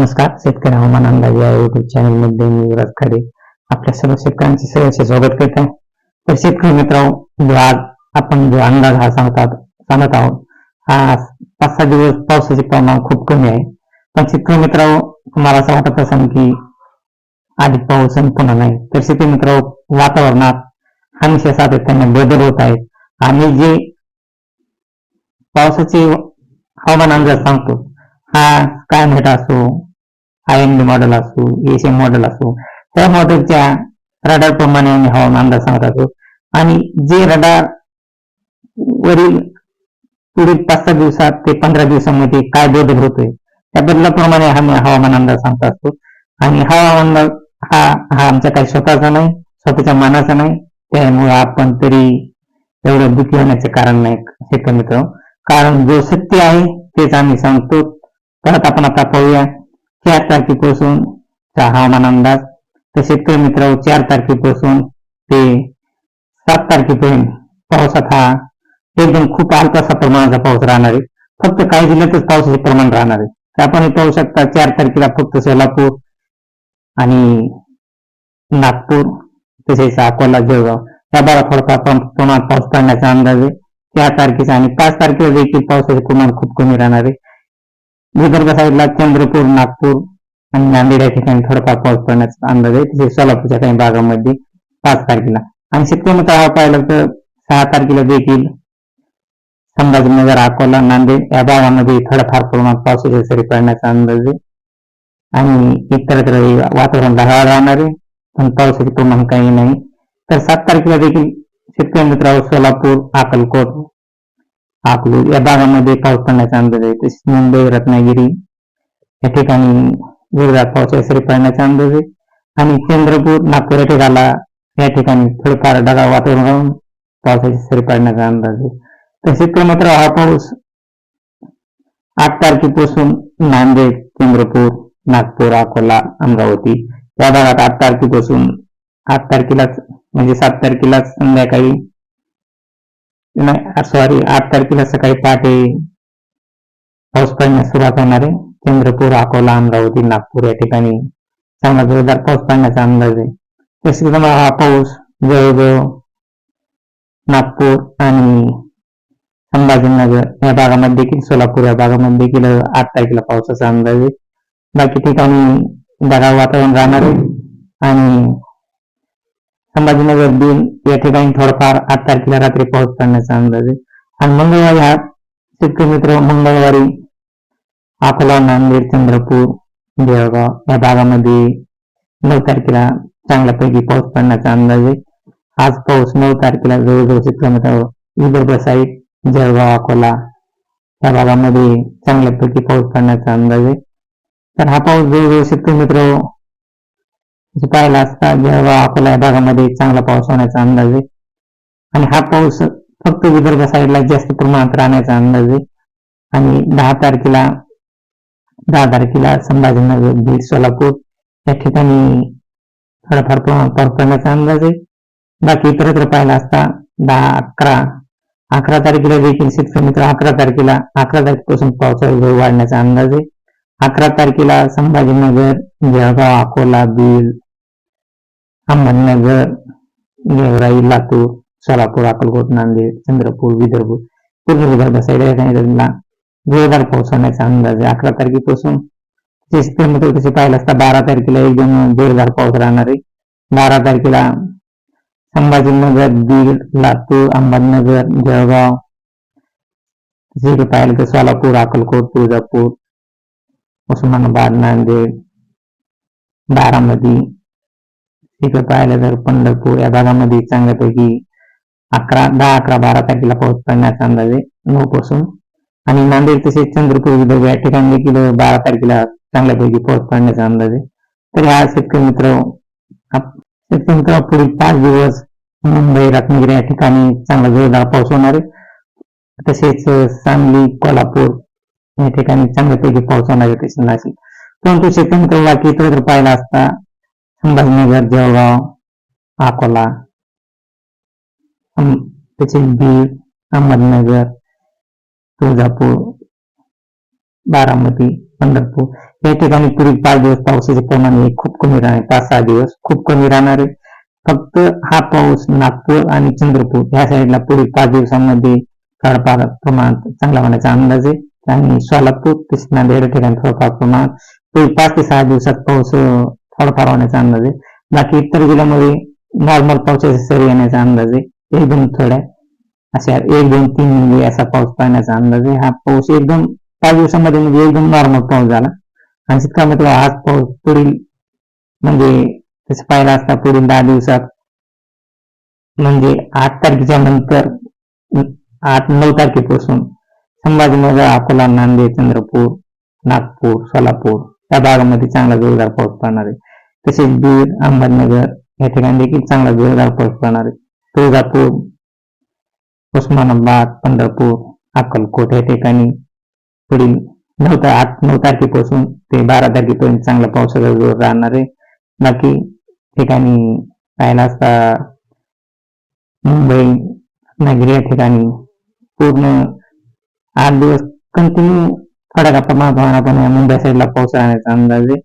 नमस्कार. शेतकरी हवामान अंदाज या युट्यूब चॅनलमध्ये मी युवराज खाडे आपल्या सर्व शेतकऱ्यांचे सहर्ष स्वागत करत आहे. तर शेतकरी मित्र जो आज आपण जो अंदाज हा सांगतात सांगत आहोत हा पाच सहा दिवस पावसाचे प्रमाण खूप कमी आहे. पण शेतकरी मित्र तुम्हाला असं वाटत असेल की आधी पाऊस आणि पुन्हा नाही. तर शेतकरी मित्र वातावरणात हमेशा सातत्याने बदल होत आहेत. आणि जे पावसाचे हवामान अंदाज सांगतो हा काय म्हणत असो आय एम डी मॉडेल असो एस मॉडेल असो त्या मॉडेलच्या रडार प्रमाणे आम्ही हवामान अंदाज सांगत असतो. आणि जे रडार वरील पुढील पाच सहा दिवसात ते पंधरा दिवसामध्ये काय बदल होतोय त्या बदलाप्रमाणे आम्ही हवामान अंदाज सांगत असतो. आणि हवामान अंदाज हा हा आमच्या काही स्वतःचा नाही स्वतःच्या मनाचा नाही त्यामुळे आपण तरी एवढं दुःखी होण्याचे कारण नाही शेतकरी मित्र कारण जो सत्य आहे तेच आम्ही सांगतो. परत आपण आता पाहूया. चार तारखेपासून चा हवामान अंदाज तर शेतकरी मित्र चार तारखेपासून ते सात तारखेपर्यंत पावसात हा एकदम खूप अल्पसा प्रमाणाचा पाऊस राहणार आहे. फक्त काही जिल्ह्यातच पावसाचे प्रमाण राहणार आहे. तर आपण हे पाहू शकता चार तारखेला फक्त सोलापूर आणि नागपूर तसेच अकोला जळगाव या भागात थोडासा प्रमाणात पाऊस पडण्याचा अंदाज आहे. चार तारखेचा आणि पाच तारखेला देखील पावसाचे प्रमाण खूप कमी राहणार आहे. विदर्भ साईडला चंद्रपूर नागपूर आणि नांदेड या ठिकाणी थोडाफार पाऊस पडण्याचा अंदाज आहे. तसेच सोलापूरच्या काही भागामध्ये पाच तारखेला. आणि शेतकरी मित्र पाहिलं तर सहा तारखेला देखील संभाजीनगर अकोला नांदेड या भागामध्ये थोडाफार प्रमाणात पावसाच्या सरी पडण्याचा अंदाज आहे. आणि इतरत्र वातावरण ढगाळ राहणार आहे. पण पावसाचे प्रमाण काही नाही. तर सात तारखेला देखील शेतकरी मित्रांनो सोलापूर अक्कलकोट अकलूज या भागामध्ये पाऊस पडण्याचा अंदाज आहे. तसेच मुंबई रत्नागिरी या ठिकाणी जोरदार पावसाच्या सरी पडण्याचा अंदाज आहे. आणि चंद्रपूर नागपूर या ठिकाणा या ठिकाणी थोडंफार ढगाळ वातावरण राहून पावसाची सरी पडण्याचा अंदाज आहे. तर मात्र हा पाऊस आठ तारखेपासून नांदेड चंद्रपूर नागपूर अकोला अमरावती या भागात आठ तारखेपासून आठ तारखेलाच म्हणजे सात तारखेलाच संध्याकाळी नाही सॉरी आठ तारखेला सकाळी पहाटे पाऊस पडण्यास सुरुवात होणार आहे. चंद्रपूर अकोला अमरावती नागपूर या ठिकाणी चांगला जोरदार पाऊस पडण्याचा अंदाज आहे. तसेच तुम्हाला हा पाऊस जवळजवळ नागपूर आणि संभाजीनगर या भागामध्ये देखील सोलापूर या भागामध्ये देखील आठ तारखेला पावसाचा अंदाज आहे. बाकी ठिकाणी ढगाळ वातावरण राहणार आहे आणि संभाजीनगर दिन या ठिकाणी थोडंफार आठ तारखेला रात्री पाऊस पडण्याचा अंदाज आहे. आणि मंगळवारी हा शेतकरी मित्र मंगळवारी अकोला नांदेड चंद्रपूर जळगाव या भागामध्ये नऊ तारखेला चांगल्यापैकी पाऊस पडण्याचा अंदाज आहे. आज पाऊस नऊ तारखेला जवळजवळ शेतकरी मित्र विदर्भ साईड जळगाव अकोला या भागामध्ये चांगल्यापैकी पाऊस पडण्याचा अंदाज आहे. तर हा पाऊस जवळजवळ शेतकरी मित्र पाहिला असता जळगाव अकोला या भागामध्ये चांगला पाऊस होण्याचा अंदाज आहे. आणि हा पाऊस फक्त विदर्भ साईडला जास्त प्रमाणात राहण्याचा अंदाज आहे. आणि दहा तारखेला दहा तारखेला संभाजीनगर बीड सोलापूर या ठिकाणी थोडाफार प्रमाणात पाऊस पडण्याचा अंदाज आहे. बाकी इतरत्र पाहिला असता दहा अकरा अकरा तारखेला देखील शेतकरी मित्र अकरा तारखेला अकरा तारखेपासून पावसाचा वाढण्याचा अंदाज आहे. अकरा तारखेला संभाजीनगर जळगाव अकोला बीड अहमदनगर गेवराई लातूर सोलापूर अक्कलकोट नांदेड चंद्रपूर विदर्भ पूर्व विदर्भ साईड या ठिकाणी जोरदार पाऊस होण्याचा अंदाज आहे. अकरा तारखेपासून शेतकरी तसे पाहिलं असता बारा तारखेला एकदम जोरदार पाऊस राहणार आहे. बारा तारखेला संभाजीनगर बीड लातूर अहमदनगर जळगाव जे पाहिलं तर सोलापूर अक्कलकोट तुळजापूर उस्मानाबाद नांदेड बारामती इकडे पाहिलं तर पंढरपूर या भागामध्ये चांगल्यापैकी अकरा दहा अकरा बारा तारखेला पाऊस पडण्याचा अंदाज आहे नऊ पासून आणि नांदेड तसेच चंद्रपूर विदर्भ या ठिकाणी देखील बारा तारखेला चांगल्यापैकी पाऊस पडण्याचा अंदाज आहे. तर हा शेतकरी मित्र शेतकरी मित्र पुढील पाच दिवस मुंबई रत्नागिरी या ठिकाणी चांगला जोरदार पाऊस होणार आहे. तसेच सांगली कोल्हापूर या ठिकाणी चांगल्यापैकी पाऊस होणार आहे तसेच नाशिक परंतु शेतकरी मित्र बाकी इतर पाहिला असता संभाजीनगर जळगाव अकोला त्याचे तसेच बीड अहमदनगर तुळजापूर बारामती पंढरपूर या ठिकाणी पुढील पाच दिवस पावसाचे प्रमाण हे खूप कमी राहणार पाच सहा दिवस खूप कमी राहणार आहे फक्त हा पाऊस नागपूर आणि चंद्रपूर या साईडला पुढील पाच दिवसांमध्ये थोडाफार प्रमाणात चांगला होण्याचा अंदाज आहे आणि सोलापूर तसेच नांदेड या ठिकाणी थोडंफार प्रमाणात पुढील पाच ते सहा दिवसात पाऊस अं, थोडाफार होण्याचा अंदाज आहे. बाकी इतर जिल्ह्यामध्ये नॉर्मल पावसाचे सरी येण्याचा अंदाज आहे. एकदम थोड्या. अशा एक दोन तीन म्हणजे असा पाऊस पाहण्याचा अंदाज आहे. हा पाऊस एकदम पाच दिवसामध्ये म्हणजे एकदम नॉर्मल पाऊस झाला. आणि शेतकऱ्या मित्र हाच पाऊस पुढील म्हणजे तसं पाहिला असता पुढील दहा दिवसात म्हणजे आठ तारखेच्या नंतर आठ नऊ तारखेपासून संभाजीनगर अकोला नांदेड चंद्रपूर नागपूर सोलापूर या भागामध्ये चांगला जोरदार पाऊस पडणार आहे. तसेच बीड अहमदनगर या ठिकाणी देखील चांगला जोरदार पाऊस पडणार आहे. तुळजापूर उस्मानाबाद पंढरपूर अक्कलकोट या ठिकाणी पुढील नऊ ता आठ नऊ तारखेपासून ते बारा तारखेपर्यंत चांगला पावसाचा जोर राहणार आहे. बाकी ठिकाणी पाहायला असता मुंबई रत्नागिरी या ठिकाणी पूर्ण आठ दिवस कंटिन्यू थोड्या प्रमाणात होणार पण मुंबई साईडला पाऊस राहण्याचा अंदाज आहे.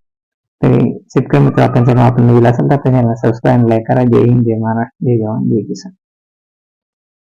तरी शेतकरी मित्र आपण सर्व आपण नवीन असेल तर चॅनल सबस्क्राईब लाईक करा. जय हिंद जय महाराष्ट्र जय जवान जय किसान.